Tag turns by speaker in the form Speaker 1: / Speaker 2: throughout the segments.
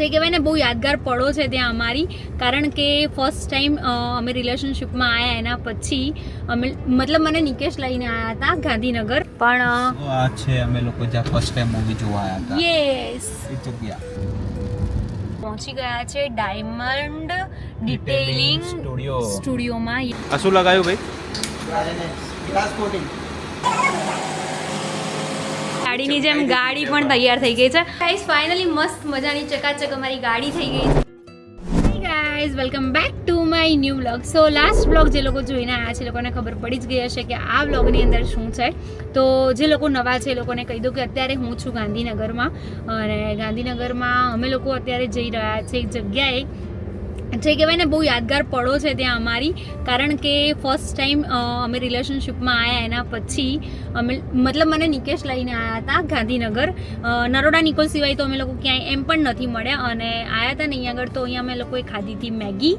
Speaker 1: જે કહેવાય ને બહુ યાદગાર પળો છે ત્યાં અમારી. કારણ કે ફર્સ્ટ ટાઈમ અમે રિલેશનશિપમાં આવ્યા એના પછી અમે મતલબ મને નિકેશ લઈને આવ્યા હતા ગાંધીનગર. પણ
Speaker 2: આ છે અમે લોકો જ્યાં ફર્સ્ટ ટાઈમ મૂવી જોવા આવ્યા હતા.
Speaker 1: યસ
Speaker 2: એ જગ્યા.
Speaker 1: પહોંચી ગયા છે ડાયમંડ ડિટેલિંગ
Speaker 2: સ્ટુડિયો
Speaker 1: સ્ટુડિયોમાં
Speaker 2: આ શું લગાયું ભાઈ?
Speaker 3: Glass coating.
Speaker 1: ગાડીની જેમ ગાડી પણ તૈયાર થઈ ગઈ છે. ગાઈસ ફાઇનલી મસ્ત મજાની ચકાચક અમારી ગાડી થઈ ગઈ છે. Guys welcome back to my new vlog so last vlog જે લોકો જોઈને આવ્યા છે એ લોકોને ખબર પડી જ ગઈ હશે કે આ વ્લોગની અંદર શું છે. તો જે લોકો નવા છે એ લોકોને કહી દઉં કે અત્યારે હું છું ગાંધીનગરમાં. અને ગાંધીનગરમાં અમે લોકો અત્યારે જઈ રહ્યા છે એક જગ્યાએ જે કહેવાય ને બહુ યાદગાર પળો છે ત્યાં અમારી. કારણ કે ફર્સ્ટ ટાઈમ અમે રિલેશનશિપમાં આવ્યા એના પછી અમે, મતલબ મને નિકેશ લઈને આવ્યા હતા ગાંધીનગર. નરોડા નિકોલ સિવાય તો અમે લોકો ક્યાંય એમ પણ નથી મળ્યા અને આવ્યા હતા ને અહીંયા આગળ તો અહીંયા અમે લોકોએ ખાધી હતી મેગી.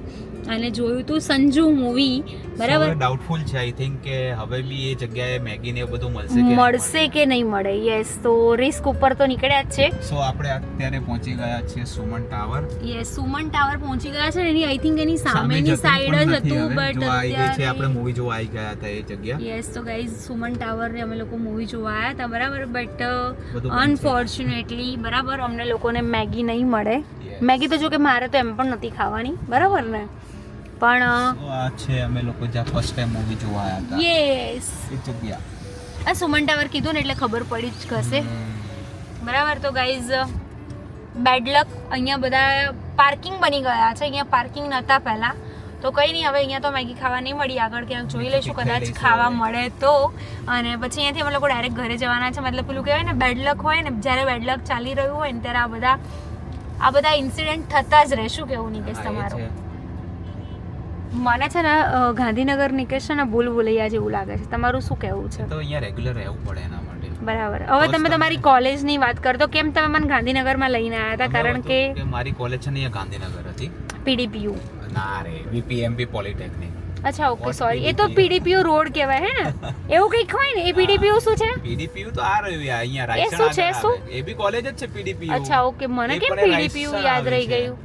Speaker 1: અને જોયું તું સંજુ મૂવી બરાબર?
Speaker 2: ડાઉટફુલ છે આઈ થિંક કે હવે બી એ જગ્યાએ મેગી ને બધું મળશે કે
Speaker 1: મળશે કે નહીં મળે? યસ તો રિસ્ક ઉપર તો નીકળ્યા જ છે.
Speaker 2: સો આપણે અત્યારે પહોંચી ગયા છે Suman tower.
Speaker 1: Yes Suman tower પહોંચી ગયા છે ને એની આઈ થિંક એની સામેની સાઈડ જ હતું બટ
Speaker 2: અત્યારે આપણે મૂવી જોવા આવી ગયા હતા એ જગ્યા.
Speaker 1: યસ તો ગાઈઝ સુમન ટાવર અમે લોકો મૂવી જોવા આવ્યા હતા બરાબર? બટ અનફોર્ચ્યુનેટલી બરાબર અમને લોકોને મેગી નહીં મળે. મેગી તો જો કે મારે તો એમ પણ નથી ખાવાની. બરાબર ને? પણ
Speaker 2: આ છે અમે લોકો જ્યાં ફર્સ્ટ ટાઈમ મૂવી જોવા આવ્યા હતા.
Speaker 1: યસ
Speaker 2: એ જગ્યા.
Speaker 1: આ સુમન ટાવર કીધું ને એટલે ખબર પડી જ હશે. બરાબર તો ગાઈઝ બેડ લક અહીંયા બધા પાર્કિંગ બની ગયા છે. અહીંયા પાર્કિંગ નહોતા પહેલાં. તો કંઈ નહીં હવે અહીંયા તો મેગી ખાવા નહીં મળી. આગળ ક્યાંક જોઈ લઈશું કદાચ ખાવા મળે તો. અને પછી અહીંયાથી અમે લોકો ડાયરેક્ટ ઘરે જવાના છે. મતલબ પેલું કહેવાય ને બેડ લક હોય ને જ્યારે બેડ લક ચાલી રહ્યું હોય ને ત્યારે આ બધા આ બધા ઇન્સિડન્ટ થતા જ રહેશું કેવું નિકેશ તમારું? મને છે ને ગાંધીનગર નિકેશ છે ને ભૂલ ભૂલૈયા જેવું લાગે છે. તમારું શું કહેવું છે?
Speaker 2: તો અહીંયા રેગ્યુલર રહેવું પડે એના માટે.
Speaker 1: બરાબર. હવે તમે
Speaker 2: તમે-
Speaker 1: તમારી કોલેજની વાત કરતો કેમ તમે મને ગાંધીનગરમાં લઈને આવ્યા હતા? કારણ કે
Speaker 2: મારી કોલેજ છે ને અહીંયા ગાંધીનગર હતી.
Speaker 1: પીડીપીયુ
Speaker 2: ના રે વીપીએમપી પોલિટેકનિક
Speaker 1: અચ્છા ઓકે સોરી એ તો? પીડીપીયુ રોડ કહેવાય હે ને? એવું કંઈક હોય ને? એ પીડીપીયુ શું છે?
Speaker 2: પીડીપીયુ તો આ રહ્યું અહીંયા રાયસણ
Speaker 1: શું છે, શું?
Speaker 2: એ બી કોલેજ જ છે પીડીપીયુ
Speaker 1: અચ્છા ઓકે મને કેમ પીડીપીયુ યાદ રહી ગયું?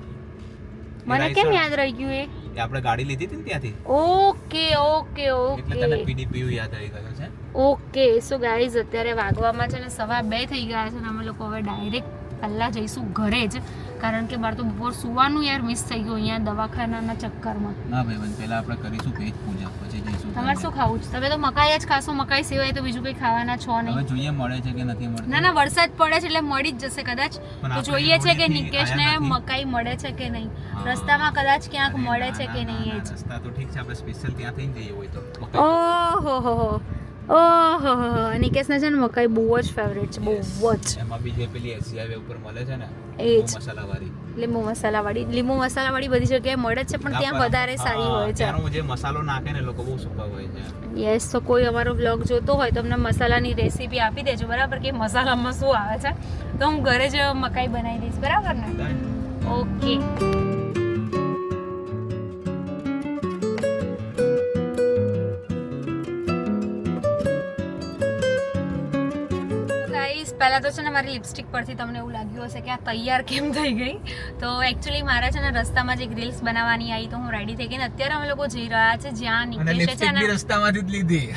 Speaker 1: મને કેમ યાદ રહી ગયું એ?
Speaker 2: આપણે ગાડી લીધી હતી ને ત્યાંથી?
Speaker 1: ઓકે ઓકે
Speaker 2: એટલે તને
Speaker 1: ઓકે
Speaker 2: પીડીપીયુ યાદ રહી ગયો છે.
Speaker 1: ઓકે સો ગાઈઝ અત્યારે વાગવામાં છે ને સવા બે થઈ ગયા છે ને અમે લોકો હવે ડાયરેક્ટ પહેલાં જઈશું ઘરે જ. કારણ કે મારે તો બપોર સુવાનું યાર મિસ થઈ ગયું અહીંયા દવાખાનાના ચક્કરમાં.
Speaker 2: ના ભાઈ પહેલા આપણે કરીશું પેજ પૂજા પછી જઈશું
Speaker 1: તમારે શું ખાવું છે? તમે તો મકાઈ જ ખાશો મકાઈ સિવાય તો બીજું કંઈ ખાવાના છો
Speaker 2: હવે
Speaker 1: નહીં
Speaker 2: જોઈએ મળે છે કે નથી મળતું.
Speaker 1: ના ના વરસાદ પડે છે એટલે મળી જ જશે કદાચ. તો જોઈએ છે કે નિકેશને મકાઈ મળે છે કે નહીં. રસ્તામાં કદાચ ક્યાંક મળે છે કે નહીં એ જ.
Speaker 2: રસ્તા તો ઠીક છે આપણે સ્પેશિયલ ત્યાંથી જ જઈએ હોય તો.
Speaker 1: ઓહો હો હો. ઓહો નિકેશને છે ને મકાઈ બહુ જ ફેવરેટ છે બહુ જ.
Speaker 2: એમાં બી જે પેલી એસી ઉપર મળે છે ને
Speaker 1: એ જ.
Speaker 2: મસાલા વાળી
Speaker 1: લીંબુ મસાલાવાળી. લીંબુ મસાલાવાળી બધી જગ્યાએ મળે છે પણ ત્યાં વધારે સારી હોય છે.
Speaker 2: ત્યાંનો જે મસાલો નાખે ને લોકો બહુ સુપર હોય છે.
Speaker 1: યસ તો કોઈ અમારો બ્લોગ જોતો હોય તો અમને મસાલાની રેસીપી આપી દેજો બરાબર? કે મસાલામાં શું આવે છે? તો હું ઘરે જ મકાઈ બનાવી દઈશ બરાબર ને? ઓકે પહેલા તો છે ને મારી લિપસ્ટિક પરથી તમને એવું લાગ્યું હશે કે આ તૈયાર કેમ થઈ ગઈ? તો એકચ્યુઅલી મારા છે ને રસ્તામાં જે ગ્રીલ્સ બનાવવાની આવી તો હું રેડી થઈ ગઈ ને અત્યારે અમે લોકો જઈ રહ્યા છે જ્યાં નીકળે છે ને
Speaker 2: રસ્તામાંથી જ લીધી.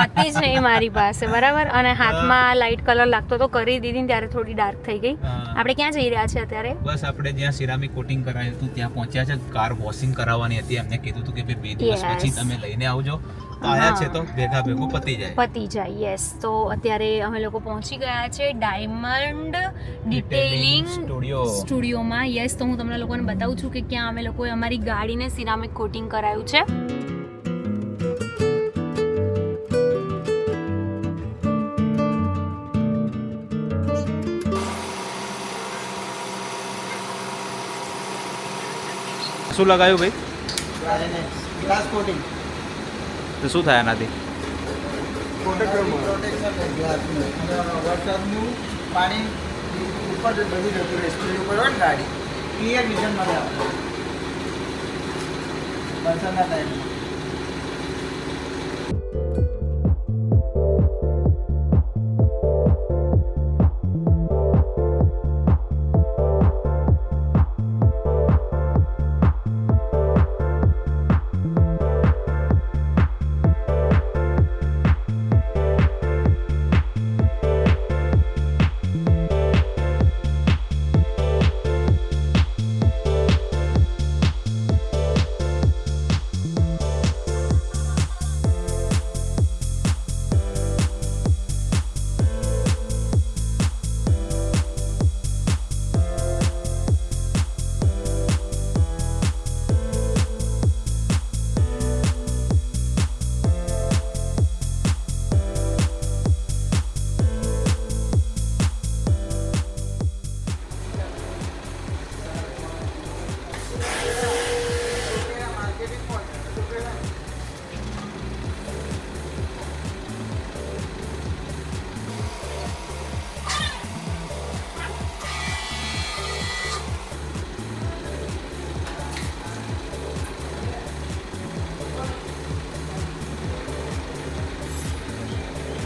Speaker 1: હતી જ નહીં મારી પાસે બરાબર? અને હાથમાં લાઇટ કલર લાગતો તો કરી દીધી ને ત્યારે થોડી ડાર્ક થઈ ગઈ. આપણે ક્યાં જઈ રહ્યા છે અત્યારે?
Speaker 2: બસ આપણે જ્યાં સિરામિક કોટિંગ કરાયું હતું ત્યાં પહોંચ્યા છે. કાર વોશિંગ કરાવવાની હતી. એમને કીધું હતું કે ભાઈ બે દિવસ પછી તમે લઈને આવજો. આયા છે તો ભેગા ભેગું પતી જાય.
Speaker 1: પતી જાય યસ તો અત્યારે અમે લોકો પહોંચી ગયા છે ડાયમંડ ડિટેલિંગ
Speaker 2: સ્ટુડિયો
Speaker 1: સ્ટુડિયોમાં. યસ તો હું તમને લોકોને બતાવું છું કે ક્યાં અમે લોકોએ અમારી ગાડીને સિરામિક કોટિંગ કરાયું છે.
Speaker 2: શું લગાવ્યું ભાઈ?
Speaker 3: Glass coating.
Speaker 2: તો શું થાય એનાથી
Speaker 3: વરસાદનું પાણી ઉપર જ જતું રહે ઉપર હોય ગાડી ક્લિયર વિઝન મળે વરસાદના ટાઈમમાં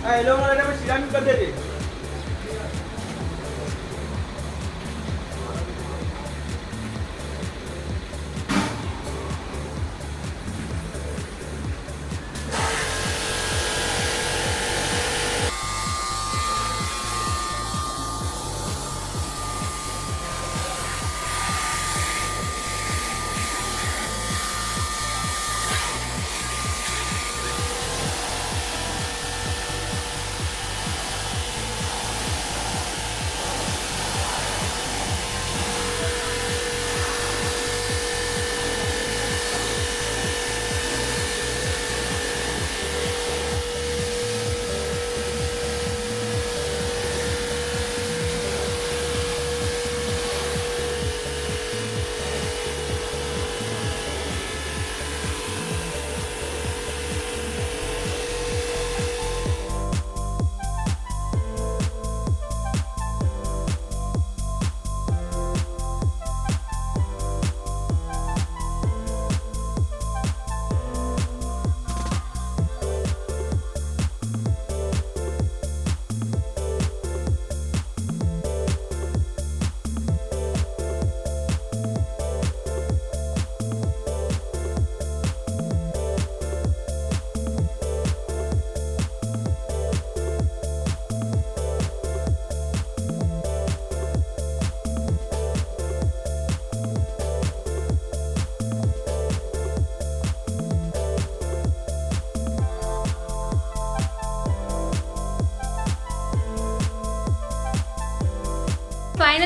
Speaker 3: આ એલો મળે એટલે સિરામિક કરી દેજે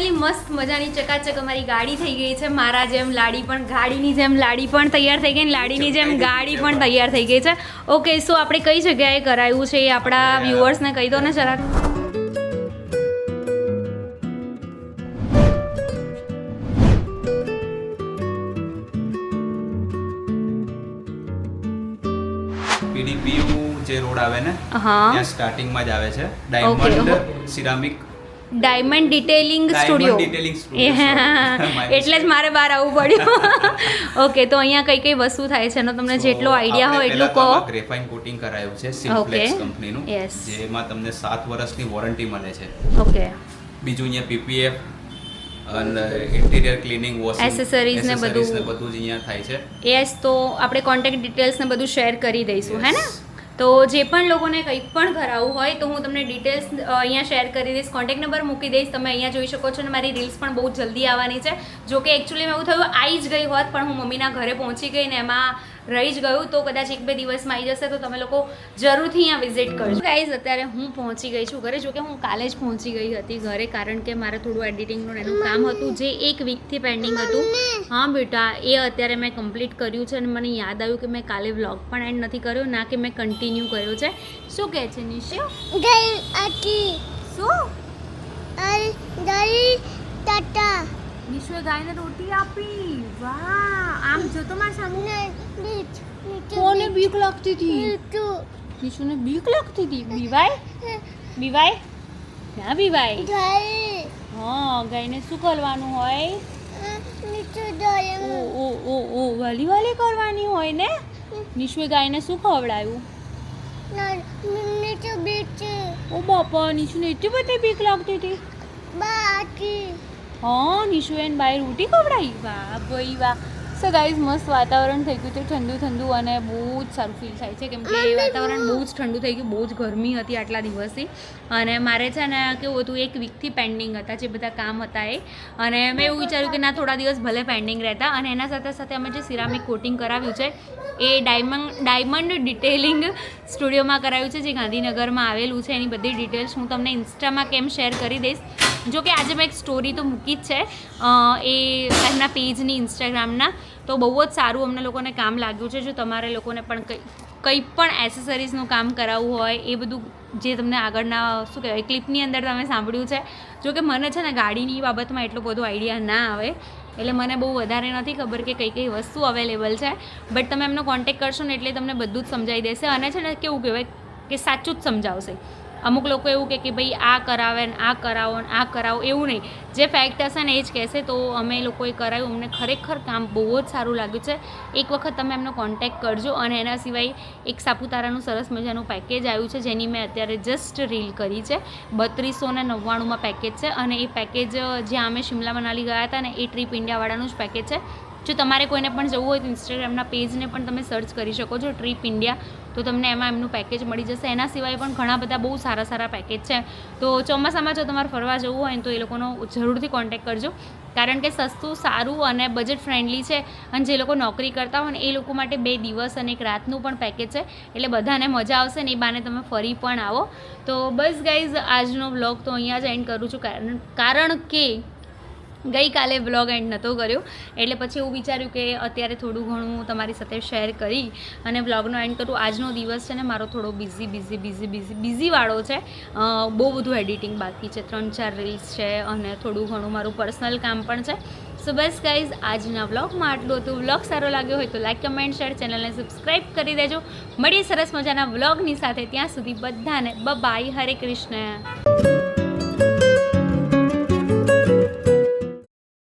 Speaker 1: ફાઇનલી મસ્ત મજાની ચકાચક અમારી ગાડી થઈ ગઈ છે. મારા જેમ લાડી પણ ગાડીની જેમ લાડી પણ તૈયાર થઈ ગઈ અને લાડીની જેમ ગાડી પણ તૈયાર થઈ ગઈ છે. ઓકે સો આપણે કઈ જગ્યાએ કરાયું છે એ આપણા વ્યુઅર્સને કહી દો ને જરાક
Speaker 2: પીડીપીયુ જે રોડ આવે ને
Speaker 1: હા.
Speaker 2: ત્યાં સ્ટાર્ટિંગમાં જ આવે છે. Diamond ceramic
Speaker 1: diamond detailing studio. એટલે જ મારે બહાર આવવું પડ્યું. ઓકે તો અહીંયા કઈ કઈ વસ્તુ થાય છે? એનો તમને જેટલો આઈડિયા હોય એટલું કહો.
Speaker 2: ગ્રેફાઇન કોટિંગ કરાયું છે સિમ્પ્લેક્સ. કંપનીનું જેમાં તમને સાત વર્ષની વોરંટી મળે છે.
Speaker 1: ઓકે
Speaker 2: બીજું અહીંયા પીપીએફ અને ઇન્ટિરિયર ક્લીનિંગ વોશિંગ
Speaker 1: એસેસરીઝ ને બધું.
Speaker 2: બધું જ અહીંયા થાય છે.
Speaker 1: એસ તો આપણે કોન્ટેક્ટ ડિટેલ્સ ને બધું શેર કરી દઈશું હે ને. તો જે પણ લોકોને કંઈ પણ કરાવવું હોય તો હું તમને ડિટેલ્સ અહીંયા શેર કરી દઈશ. કોન્ટેક્ટ નંબર મૂકી દઈશ. તમે અહીંયા જોઈ શકો છો અને મારી રીલ્સ પણ બહુ જલ્દી આવવાની છે. જો કે એકચ્યુઅલીમાં એવું થયું આવી જ ગઈ હોત, પણ હું મમ્મીના ઘરે પહોંચી ગઈ ને એમાં રહી જ ગયું તો કદાચ એક બે દિવસમાં આવી જશે તો તમે લોકો જરૂરથી અહીંયા વિઝિટ કરજો. ગાઈઝ અત્યારે હું પહોંચી ગઈ છું ઘરે જોકે હું કાલે જ પહોંચી ગઈ હતી ઘરે કારણ કે મારે થોડું એડિટિંગનું એનું કામ હતું જે એક વીકથી પેન્ડિંગ હતું. હા બેટા એ અત્યારે મેં કમ્પ્લીટ કર્યું છે અને મને યાદ આવ્યું કે મેં કાલે વ્લોગ પણ એન્ડ નથી કર્યો ના કે મેં કન્ટિન્યુ કર્યો છે. શું કહે છે નિશુ?
Speaker 4: ગઈ આટી
Speaker 1: શું?
Speaker 4: ગઈ ટાટા.
Speaker 1: નિશુએ ગાયને રોટી આપી. વાહ આમ જો તો મારા સામે? બીક લાગતી હતી. નિશુને બીક લાગતી હતી? બીવાય? બીવાય? ના બીવાય? હા ગાયને શું કરવાનું હોય? ઓ ઓ ઓ ઓ વાલી વાલી કરવાની હોય ને? નિશુએ ગાયને શું ખવડાવ્યું? ઓ બાપા નિશુને એટલી બધી બીક લાગતી હતી?
Speaker 4: બાકી
Speaker 1: હા નિશુ એને બાય રોટી ખવડાવી. વાહ ભાઈ વાહ. સો ગાઈઝ મસ્ત વાતાવરણ થઈ ગયું છે ઠંડુ ઠંડુ અને બહુ જ સારું ફીલ થાય છે. કેમ કે વાતાવરણ બહુ જ ઠંડુ થઈ ગયું બહુ જ ગરમી હતી આટલા દિવસથી. અને મારે છે ને કેવું હતું એક વીકથી પેન્ડિંગ હતા જે બધા કામ હતા એ. અને મેં એવું વિચાર્યું કે ના થોડા દિવસ ભલે પેન્ડિંગ રહેતા. અને એના સાથે સાથે અમે જે સિરામિક કોટિંગ કરાવ્યું છે એ ડાયમંડ ડાયમંડ ડિટેલિંગ સ્ટુડિયોમાં કરાવ્યું છે જે ગાંધીનગરમાં આવેલું છે. એની બધી ડિટેલ્સ હું તમને ઇન્સ્ટામાં કેમ શેર કરી દઈશ. જો કે આજે મેં એક સ્ટોરી તો મૂકી જ છે. એ એમના પેજની ઇન્સ્ટાગ્રામના તો બહુ જ સારું અમને લોકોને કામ લાગ્યું છે. જો તમારે લોકોને પણ કંઈ કંઈ પણ એસેસરીઝનું કામ કરાવવું હોય, એ બધું જે તમને આગળના, શું કહેવાય ક્લિપની અંદર તમે સાંભળ્યું છે. જો કે મને છે ને ગાડીની બાબતમાં એટલો બધો આઈડિયા ના આવે. એટલે મને બહુ વધારે નથી ખબર કે કઈ કઈ વસ્તુ અવેલેબલ છે. બટ તમે એમનો કોન્ટેક કરશો ને એટલે તમને બધું જ સમજાવી દેશે. અને છે ને કેવું કહેવાય કે સાચું જ સમજાવશે. અમુક લોકો એવું કહે કે ભાઈ આ કરાવે ને આ કરાવો ને આ કરાવો, એવું નહીં. જે ફેક્ટ હશે ને એ જ કહેશે. તો અમે લોકોએ કરાવ્યું અમને ખરેખર કામ બહુ જ સારું લાગ્યું છે. એક વખત તમે એમનો કોન્ટેક્ટ કરજો અને એના સિવાય એક સાપુતારાનું સરસ મજાનું પેકેજ આવ્યું છે, જેની મેં અત્યારે જસ્ટ રીલ કરી છે. બત્રીસો ને નવ્વાણુંમાં પેકેજ છે અને એ પેકેજ જ્યાં અમે શિમલા મનાલી ગયા હતા ને, એ ટ્રીપ ઇન્ડિયાવાળાનું જ પેકેજ છે. જો તમારે કોઈને પણ જવું હોય તો ઇન્સ્ટાગ્રામના પેજને પણ તમે સર્ચ કરી શકો છો ટ્રીપ ઇન્ડિયા તો તમને એમાં એમનું પેકેજ મળી જશે. એના સિવાય પણ ઘણા બધા બહુ સારા સારા પેકેજ છે. તો ચોમાસામાં જો તમારે ફરવા જવું હોય તો એ લોકોનો જરૂરથી કોન્ટેક્ટ કરજો. કારણ કે સસ્તું, સારું અને બજેટ ફ્રેન્ડલી છે અને જે લોકો નોકરી કરતા હોય ને એ લોકો માટે બે દિવસ અને એક રાતનું પણ પેકેજ છે. એટલે બધાને મજા આવશે ને એ બાને તમે ફરી પણ આવો. તો બસ ગાઈઝ આજનો બ્લોગ તો અહીંયા જ એન્ડ કરું છું. કારણ કારણ કે ગઈકાલે બ્લોગ એન્ડ નહોતો કર્યો. એટલે પછી એવું વિચાર્યું કે અત્યારે થોડું ઘણું તમારી સાથે શેર કરી અને બ્લોગનો એન્ડ કરું. આજનો દિવસ છે ને, મારો થોડો બિઝી બિઝી બિઝી બિઝી બિઝીવાળો છે. બહુ બધું એડિટિંગ બાકી છે. ત્રણ ચાર રીલ્સ છે અને થોડું ઘણું મારું પર્સનલ કામ પણ છે. સો બસ ગાઈઝ આજના બ્લોગમાં આટલું હતું. બ્લોગ સારો લાગ્યો હોય તો લાઈક કમેન્ટ શેર ચેનલને સબસ્ક્રાઈબ કરી દેજો. મળીએ સરસ મજાના બ્લોગની સાથે. ત્યાં સુધી બધાને બાય હરે કૃષ્ણ.